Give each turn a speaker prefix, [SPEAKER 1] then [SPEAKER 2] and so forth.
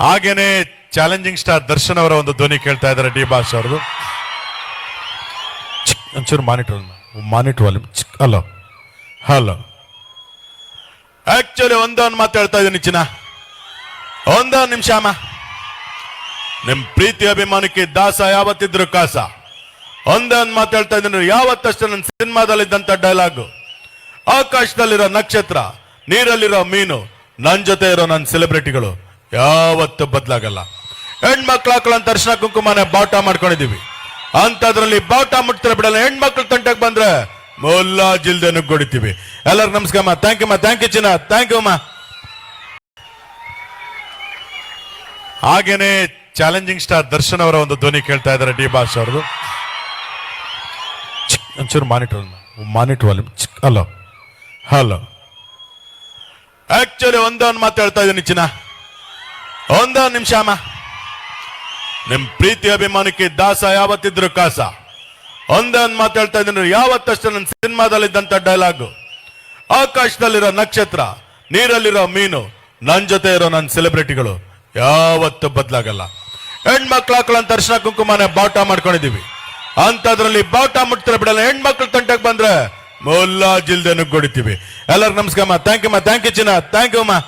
[SPEAKER 1] ಹಾಗೇನೆ challenging star Darshan ಅವರ ಒಂದು ಧ್ವನಿ ಕೇಳ್ತಾ ಇದ್ದಾರೆ ಡಿ ಬಾಸ್ ಅವ್ರದ್ದು. ಒಂಚೂರು monitor monitor volume hello hello. Actually ಒಂದೊಂದು ಮಾತು ಹೇಳ್ತಾ ಇದ್ದೀನಿ ಚಿನ್ನ. ಒಂದೊಂದು ನಿಮಿಷ ಅಮ್ಮ. ನಿಮ್ ಪ್ರೀತಿ ಅಭಿಮಾನಕ್ಕೆ ದಾಸ ಯಾವತ್ತಿದ್ರು ಕಾಸ. ಒಂದೊಂದು ಮಾತು ಹೇಳ್ತಾ ಇದ್ದೀನಿ, ಯಾವತ್ತಷ್ಟು ನನ್ನ ಸಿನಿಮಾದಲ್ಲಿದ್ದಂಥ ಡೈಲಾಗು ಆಕಾಶದಲ್ಲಿರೋ ನಕ್ಷತ್ರ, ನೀರಲ್ಲಿರೋ ಮೀನು ನನ್ನ ಜೊತೆ ಇರೋ ನನ್ನ ಸೆಲೆಬ್ರಿಟಿಗಳು ಯಾವತ್ತು ಬದಲಾಗಲ್ಲ. ಹೆಣ್ಮಕ್ಳು ಹಾಕೊಳ್ಳೋ ದರ್ಶನ ಕುಂಕುಮನೆ ಬಾವುಟ ಮಾಡ್ಕೊಂಡಿದೀವಿ ಅಂತದ್ರಲ್ಲಿ ಬಾವುಟ ಮುಟ್ತಾರೆ ಬಿಡಲ್ಲ. ಹೆಣ್ಮಕ್ಳು ತಂಟಕ್ಕೆ ಬಂದ್ರೆ ಮೊಲ್ಲ ಜಿಲ್ದೆ ನುಗ್ಗೊಡಿತೀವಿ ಎಲ್ಲರಿಗೂ ನಮಸ್ಕಾರ ಥ್ಯಾಂಕ್ ಯು ಮಾ ಥ್ಯಾಂಕ್ ಯು ಚಿನ್ನ. ಥ್ಯಾಂಕ್ ಯು ಮಾ ಹಾಗೇನೇ ಚಾಲೆಂಜಿಂಗ್ ಸ್ಟಾರ್ ದರ್ಶನ್ ಅವರ ಒಂದು ಧ್ವನಿ ಕೇಳ್ತಾ ಇದ್ದಾರೆ ಡಿ ಬಾಸ್ ಅವ್ರದ್ದು. ಒಂಚೂರು monitor monitor volume hello hello actually ಒಂದೊಂದು ಮಾತು ಹೇಳ್ತಾ ಇದ್ದೀನಿ ಚಿನ್ನ. ಒಂದೊಂದು ನಿಮಿಷ, ಅಮ್ಮ. ನಿಮ್ ಪ್ರೀತಿ ಅಭಿಮಾನಕ್ಕೆ ದಾಸ ಯಾವತ್ತಿದ್ರು ಕಾಸ. ಒಂದೊಂದು ಮಾತಾಡ್ತಾ ಇದ್ದೀನಿ, ಯಾವತ್ತಷ್ಟು ನನ್ನ ಸಿನಿಮಾದಲ್ಲಿದ್ದಂಥ ಡೈಲಾಗ್ ಆಕಾಶದಲ್ಲಿರೋ ನಕ್ಷತ್ರ, ನೀರಲ್ಲಿರೋ ಮೀನು ನನ್ನ ಜೊತೆ ಇರೋ ನನ್ನ ಸೆಲೆಬ್ರಿಟಿಗಳು ಯಾವತ್ತು ಬದಲಾಗಲ್ಲ. ಹೆಣ್ಮಕ್ಳು ದರ್ಶನ ಕುಂಕುಮನೆ ಬಾಟ ಮಾಡ್ಕೊಂಡಿದ್ದೀವಿ ಅಂತದ್ರಲ್ಲಿ ಬಾಟ ಮುಟ್ತಾರೆ ಬಿಡಲ್ಲ. ಹೆಣ್ಮಕ್ಳು ತಂಟಕ್ ಬಂದ್ರೆ ಮುಲ್ಲಾ ಜಿಲ್ದೆ ನುಗ್ಗೊಡಿತೀವಿ ಎಲ್ಲರಿಗೂ ನಮಸ್ಕಾರ ಥ್ಯಾಂಕ್ ಯು ಮಾ ಥ್ಯಾಂಕ್ ಯು ಚಿನ್ನ. ಥ್ಯಾಂಕ್ ಯು ಮಾ